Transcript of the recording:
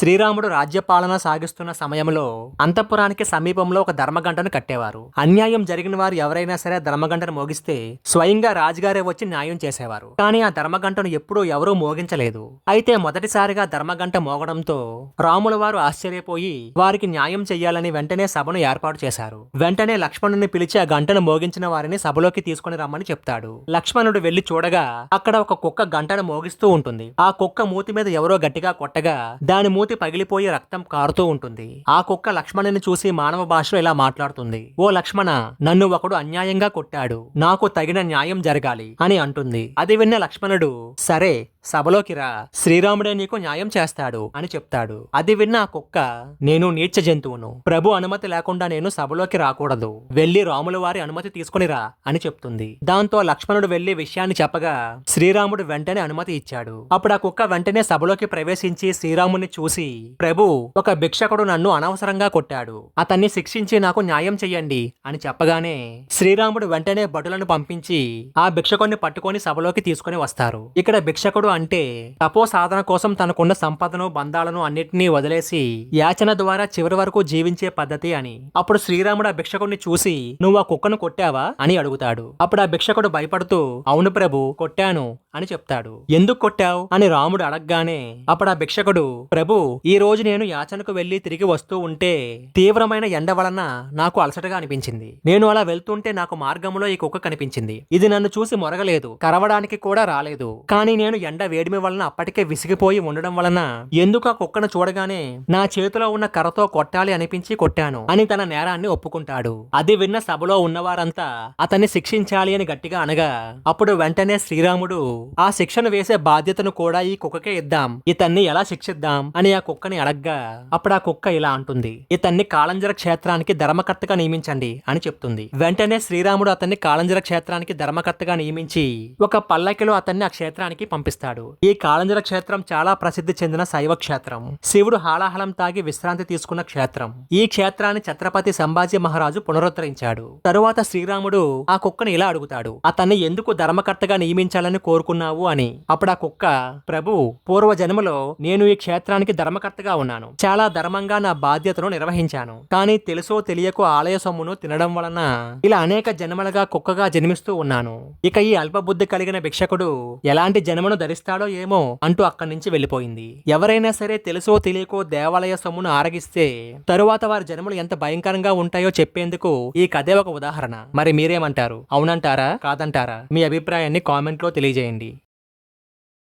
శ్రీరాముడు రాజ్యపాలన సాగిస్తున్న సమయంలో అంతఃపురానికి సమీపంలో ఒక ధర్మగంటను కట్టేవారు. అన్యాయం జరిగిన వారు ఎవరైనా సరే ధర్మగంటను మోగిస్తే స్వయంగా రాజుగారే వచ్చి న్యాయం చేసేవారు. కానీ ఆ ధర్మగంటను ఎప్పుడూ ఎవరూ మోగించలేదు. అయితే మొదటిసారిగా ధర్మగంట మోగడంతో రాముల వారు ఆశ్చర్యపోయి వారికి న్యాయం చెయ్యాలని వెంటనే సభను ఏర్పాటు చేశారు. వెంటనే లక్ష్మణుని పిలిచి ఆ గంటను మోగించిన వారిని సభలోకి తీసుకుని రమ్మని చెప్తాడు. లక్ష్మణుడు వెళ్ళి చూడగా అక్కడ ఒక కుక్క గంటను మోగిస్తూ ఉంటుంది. ఆ కుక్క మూతి మీద ఎవరో గట్టిగా కొట్టగా దాని మూతి పగిలిపోయి రక్తం కారుతూ ఉంటుంది. ఆ కుక్క లక్ష్మణుని చూసి మానవ భాషలో ఇలా మాట్లాడుతుంది. ఓ లక్ష్మణ నన్ను ఒకడు అన్యాయంగా కొట్టాడు. నాకు తగిన న్యాయం జరగాలి అని అంటుంది. అది విన్న లక్ష్మణుడు సరే సభలోకి రా. శ్రీరాముడే నీకు న్యాయం చేస్తాడు అని చెప్తాడు. అది విన్న ఆ కుక్క నేను నీచ జంతువును. ప్రభు అనుమతి లేకుండా నేను సభలోకి రాకూడదు. వెళ్ళి రాముల వారి అనుమతి తీసుకుని రా అని చెప్తుంది. దాంతో లక్ష్మణుడు వెళ్ళి విషయాన్ని చెప్పగా శ్రీరాముడు వెంటనే అనుమతి ఇచ్చాడు. అప్పుడు ఆ కుక్క వెంటనే సభలోకి ప్రవేశించి శ్రీరాముని చూసి ప్రభు ఒక భిక్షకుడు నన్ను అనవసరంగా కొట్టాడు. అతన్ని శిక్షించి నాకు న్యాయం చెయ్యండి అని చెప్పగానే శ్రీరాముడు వెంటనే భటులను పంపించి ఆ భిక్షకుడిని పట్టుకొని సభలోకి తీసుకుని వస్తారు. ఇక్కడ భిక్షకుడు అంటే తపో సాధన కోసం తనకున్న సంపదను బంధాలను అన్నిటినీ వదిలేసి యాచన ద్వారా చివరి వరకు జీవించే పద్ధతి అని. అప్పుడు శ్రీరాముడు ఆ భిక్షకుడిని చూసి నువ్వు ఆ కుక్కను కొట్టావా? అని అడుగుతాడు. అప్పుడు ఆ భిక్షకుడు భయపడుతూ అవును ప్రభు కొట్టాను అని చెప్తాడు. ఎందుకు కొట్టావు? అని రాముడు అడగగానే అప్పుడు ఆ భిక్షకుడు ప్రభు ఈ రోజు నేను యాచనకు వెళ్ళి తిరిగి వస్తూ ఉంటే తీవ్రమైన ఎండ వలన నాకు అలసటగా అనిపించింది. నేను అలా వెళ్తుంటే నాకు మార్గంలో ఈ కుక్క కనిపించింది. ఇది నన్ను చూసి మొరగలేదు. కరవడానికి కూడా రాలేదు. కానీ నేను ఎండ వేడిమి వలన అప్పటికే విసిగిపోయి ఉండడం వలన ఎందుకు ఆ కుక్కను చూడగానే నా చేతిలో ఉన్న కర్రతో కొట్టాలి అనిపించి కొట్టాను అని తన నేరాన్ని ఒప్పుకుంటాడు. అది విన్న సభలో ఉన్నవారంతా అతన్ని శిక్షించాలి అని గట్టిగా అనగా అప్పుడు వెంటనే శ్రీరాముడు ఆ శిక్షను వేసే బాధ్యతను కూడా ఈ కుక్కకే ఇద్దాం. ఇతన్ని ఎలా శిక్షిద్దాం? అని ఆ కుక్కని అడగ్గా అప్పుడు ఆ కుక్క ఇలా అంటుంది ఇతన్ని కాళంజర క్షేత్రానికి ధర్మకర్తగా నియమించండి అని చెప్తుంది. వెంటనే శ్రీరాముడు అతన్ని కాళంజర క్షేత్రానికి ధర్మకర్తగా నియమించి ఒక పల్లకిలో అతన్ని ఆ క్షేత్రానికి పంపిస్తాడు. ఈ కాళంజర క్షేత్రం చాలా ప్రసిద్ధి చెందిన శైవ క్షేత్రం. శివుడు హాలాహలం తాగి విశ్రాంతి తీసుకున్న క్షేత్రం. ఈ క్షేత్రాన్ని ఛత్రపతి సంభాజీ మహారాజు పునరుద్ధరించాడు. తరువాత శ్రీరాముడు ఆ కుక్కను ఇలా అడుగుతాడు అతన్ని ఎందుకు ధర్మకర్తగా నియమించాలని కోరుకున్నావు? అని. అప్పుడు ఆ కుక్క ప్రభు పూర్వ జన్మలో నేను ఈ క్షేత్రానికి ధర్మకర్తగా ఉన్నాను. చాలా ధర్మంగా నా బాధ్యతను నిర్వహించాను. కానీ తెలుసో తెలియకో ఆలయ సొమ్మును తినడం వలన ఇలా అనేక జన్మలుగా కుక్కగా జన్మిస్తూ ఉన్నాను. ఇక ఈ అల్పబుద్ధి కలిగిన భిక్షకుడు ఎలాంటి జన్మను ధరిస్తాడో ఏమో అంటూ అక్కడి నుంచి వెళ్ళిపోయింది. ఎవరైనా సరే తెలుసో తెలియకో దేవాలయ సొమ్మును ఆరగిస్తే తరువాత వారి జన్మలు ఎంత భయంకరంగా ఉంటాయో చెప్పేందుకు ఈ కథే ఒక ఉదాహరణ. మరి మీరేమంటారు? అవునంటారా? కాదంటారా? మీ అభిప్రాయాన్ని కామెంట్లో తెలియజేయండి.